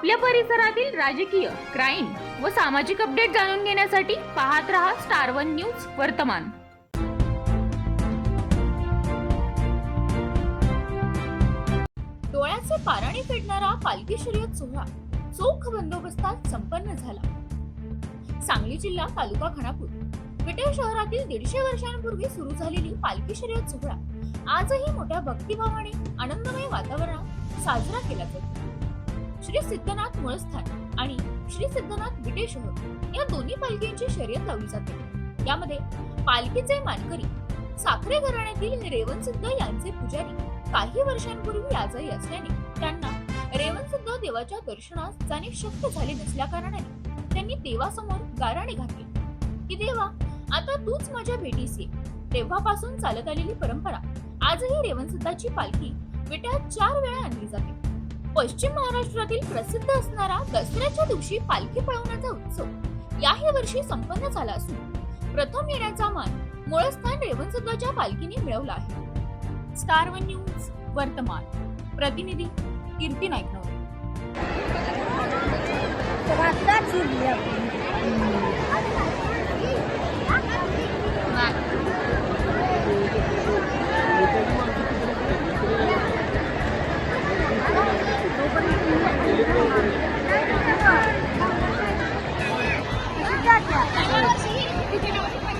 आपल्या परिसरातील राजकीय क्राईम व सामाजिक अपडेट जाणून घेण्यासाठी पाहत रहा स्टार वन न्यूज वर्तमान. डोळ्याचे पाराणे फेडणारा पालखी शर्यत सोहळा चोख बंदोबस्तात संपन्न झाला. सांगली जिल्हा तालुका खानापूर विटे शहरातील दीडशे वर्षांपूर्वी सुरू झालेली पालखी शर्यत सोहळा आजही मोठ्या भक्तिभावाने आनंदमय वातावरणात साजरा केला जातो. श्री सिद्धनाथ मुळस्थान आणि श्री सिद्धनाथ विटेशहर या दोन्ही पालखींची शर्यत लावली जाते. यामध्ये पालखीचे मानकरी साखरे घराण्यातील रेवणसिद्ध यांचे पुजारी काही वर्षांपूर्वी आजारी असल्याने त्यांना रेवणसिद्ध देवाच्या दर्शनास जाणे शक्य झाले नसल्या कारणाने त्यांनी देवासमोर गाराणे घातले. की देवा आता तूच माझ्या भेटीस ये. तेव्हापासून चालत आलेली परंपरा आजही रेवणसिद्धाची पालखी विट्यात चार वेळा आणली जाते. पश्चिम महाराष्ट्रातील प्रसिद्ध असणारा दसऱ्याच्या दिवशी पालखी पळवण्याचा उत्सव याही वर्षी संपन्न झाला असून प्रथम येण्याचा मान मूळस्थान रेवणसुद्धाच्या पालखीने मिळवला आहे. स्टार वन न्यूज वर्तमान. प्रतिनिधी कीर्ती नाईकनवर. gracias.